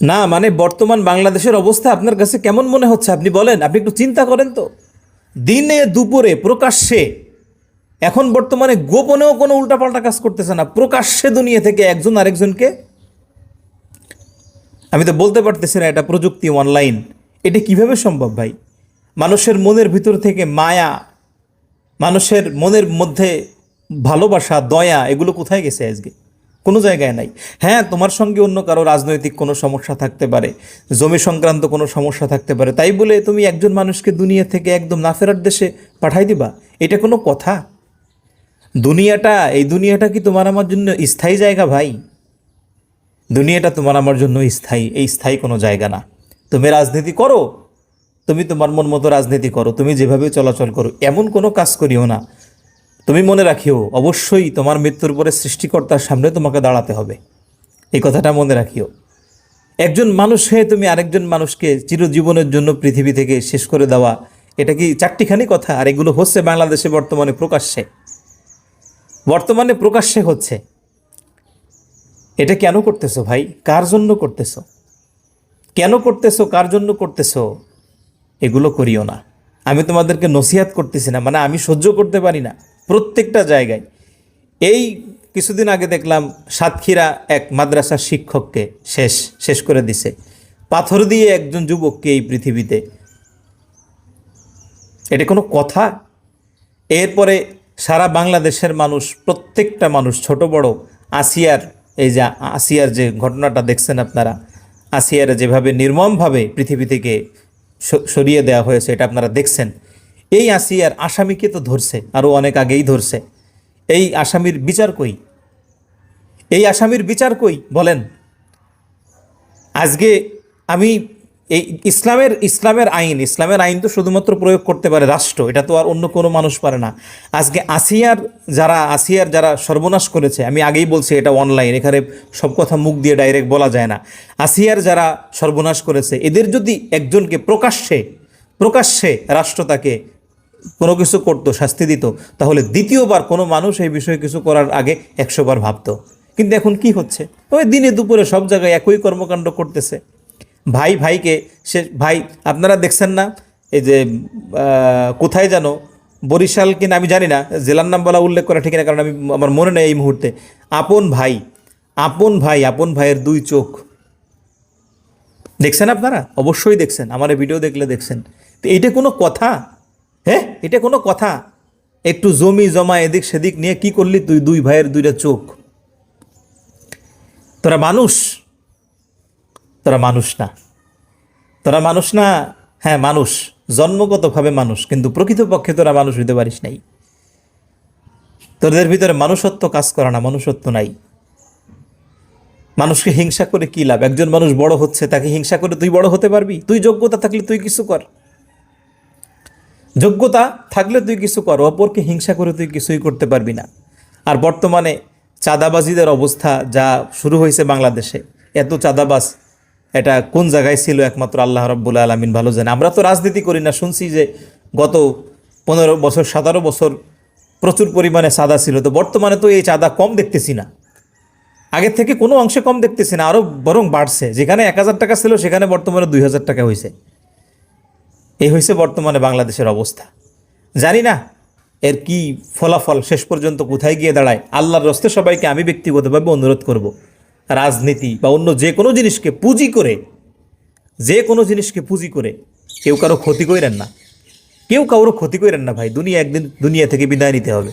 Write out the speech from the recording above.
না মানে বর্তমান বাংলাদেশের অবস্থা আপনার কাছে কেমন মনে হচ্ছে? আপনি বলেন, আপনি একটু চিন্তা করেন তো। দিনে, দুপুরে, প্রকাশ্যে, এখন বর্তমানে গোপনেও কোনো উল্টাপাল্টা কাজ করতেছে না। প্রকাশ্যে দুনিয়া থেকে একজন আরেকজনকে, আমি তো বলতে পারতেছি না এটা প্রযুক্তি অনলাইন। এটা কীভাবে সম্ভব ভাই? মানুষের মনের ভিতর থেকে মায়া, মানুষের মনের মধ্যে ভালোবাসা, দয়া, এগুলো কোথায় গেছে আজকে? কোনো জায়গায় নাই। হ্যাঁ তোমার সঙ্গে অন্য কারও রাজনৈতিক কোনো সমস্যা থাকতে পারে, জমি সংক্রান্ত কোনো সমস্যা থাকতে পারে, তাই বলে তুমি একজন মানুষকে দুনিয়া থেকে একদম না ফেরার দেশে পাঠাই দিবা? এটা কোনো কথা? দুনিয়াটা, এই দুনিয়াটা কি তোমার আমার জন্য স্থায়ী জায়গা ভাই? দুনিয়াটা তোমার আমার জন্য স্থায়ী, এই স্থায়ী কোনো জায়গা না। তুমি রাজনীতি করো, তুমি তোমার মন মতো রাজনীতি করো, তুমি যেভাবে চলাচল করো, এমন কোনো কাজ করিও না। তুমি মনে রাখিও, অবশ্যই তোমার মৃত্যুর পরে সৃষ্টিকর্তার সামনে তোমাকে দাঁড়াতে হবে। এই কথাটা মনে রাখিও। একজন মানুষ হয়ে তুমি আরেকজন মানুষকে চিরজীবনের জন্য পৃথিবী থেকে শেষ করে দেওয়া, এটা কি চারটিখানি কথা? আর এগুলো হচ্ছে বাংলাদেশে বর্তমানে প্রকাশ্যে। বর্তমানে প্রকাশ্যে হচ্ছে। এটা কেন করতেছো ভাই? কার জন্য করতেছো? কেন করতেছো? কার জন্য করতেছো? এগুলো করিও না। আমি তোমাদেরকে নসিহাত করতেছি না মানে আমি সহ্য করতে পারি না। প্রত্যেকটা জায়গায়। এই কিছুদিন আগে দেখলাম সাতক্ষীরা এক মাদ্রাসার শিক্ষককে শেষ শেষ করে দিছে। পাথর দিয়ে একজন যুবককে এই পৃথিবীতে। এটা কোনো কথা? এরপরে সারা বাংলাদেশের মানুষ, প্রত্যেকটা মানুষ, ছোট, বড়, আসিয়ার, এই যে আসিয়ার যে ঘটনাটা দেখছেন আপনারা, আসিয়ার যেভাবে নির্মমভাবে পৃথিবী থেকে সরিয়ে দেওয়া হয়েছে, এটা আপনারা দেখছেন। এই আসিয়ার আসামিকে তো ধরছে আরও অনেক আগেই ধরছে। এই আসামির বিচার কই? এই আসামির বিচার কই? বলেন। আজকে আমি এই ইসলামের ইসলামের আইন ইসলামের আইন তো শুধুমাত্র প্রয়োগ করতে পারে রাষ্ট্র, এটা তো আর অন্য কোনো মানুষ পারে না। আজকে আসিয়ার যারা আসিয়ার যারা সর্বনাশ করেছে, আমি আগেই বলছি এটা অনলাইন এখানে সব কথা মুখ দিয়ে ডাইরেক্ট বলা যায় না। আসিয়ার যারা সর্বনাশ করেছে, এদের যদি একজনকে প্রকাশ্যে প্রকাশ্যে রাষ্ট্র তাকে কোনো কিছু করতো, শাস্তি দিত, তাহলে দ্বিতীয়বার কোনো মানুষ এই বিষয়ে কিছু করার আগে একশোবার ভাবতো। কিন্তু এখন কি হচ্ছে? ওই দিনে দুপুরে সব জায়গায় একই কর্মকাণ্ড করতেছে। ভাই ভাইকে সে, ভাই, আপনারা দেখছেন না? এই যে কোথায় যেন? বরিশাল কিনা আমি জানি না। জেলার নাম বলা উল্লেখ করা ঠিক না, কারণ আমি, আমার মনে নেই এই মুহূর্তে। আপন ভাই আপন ভাই, আপন ভাইয়ের দুই চোখ। দেখছেন আপনারা? অবশ্যই দেখছেন। আমার ভিডিও দেখলে দেখছেন। তো এইটা কোনো কথা? হ্যাঁ এটা কোনো কথা? একটু জমি জমা এদিক সেদিক নিয়ে কি করলি তুই দুই ভাইয়ের দুইটা চোখ? তোরা মানুষ? তোরা মানুষ না। তোরা মানুষ না? হ্যাঁ মানুষ। জন্মগতভাবে মানুষ, কিন্তু প্রকৃতপক্ষে তোরা মানুষ হইতে পারিস নাই। তোদের ভিতরে মানুষত্ব কাজ করে না, মানুষত্ব নাই। মানুষকে হিংসা করে কি লাভ? একজন মানুষ বড় হচ্ছে, তাকে হিংসা করে তুই বড় হতে পারবি? তুই যোগ্যতা থাকলে তুই কিছু কর। যোগ্যতা থাকলে তুই কিছু কর, অপরকে হিংসা করে তুই কিছুই করতে পারবি না। আর বর্তমানে চাঁদাবাজিদের অবস্থা যা শুরু হয়েছে বাংলাদেশে, এত চাঁদাবাজ এটা কোন জায়গায় ছিল একমাত্র আল্লাহ রব্বুল আলমিন ভালো জানে। আমরা তো রাজনীতি করি না, শুনছি যে গত পনেরো বছর, সতেরো বছর প্রচুর পরিমাণে চাঁদা ছিল, তো বর্তমানে তো এই চাঁদা কম দেখতেছি না। আগের থেকে কোনো অংশে কম দেখতেছি না আরও বরং বাড়ছে। যেখানে এক হাজার টাকা ছিল, সেখানে বর্তমানে দুই হাজার টাকা হয়েছে। এই হয়েছে বর্তমানে বাংলাদেশের অবস্থা। জানি না এর কি ফলাফল শেষ পর্যন্ত কোথায় গিয়ে দাঁড়ায়। আল্লাহর রস্তে সবাইকে আমি ব্যক্তিগতভাবে অনুরোধ করব, রাজনীতি বা অন্য যে কোনো জিনিসকে পুঁজি করে, যে কোনো জিনিসকে পুঁজি করে কেউ কারও ক্ষতি করেন না। কেউ কারও ক্ষতি করেন না ভাই, দুনিয়া একদিন দুনিয়া থেকে বিদায় নিতে হবে।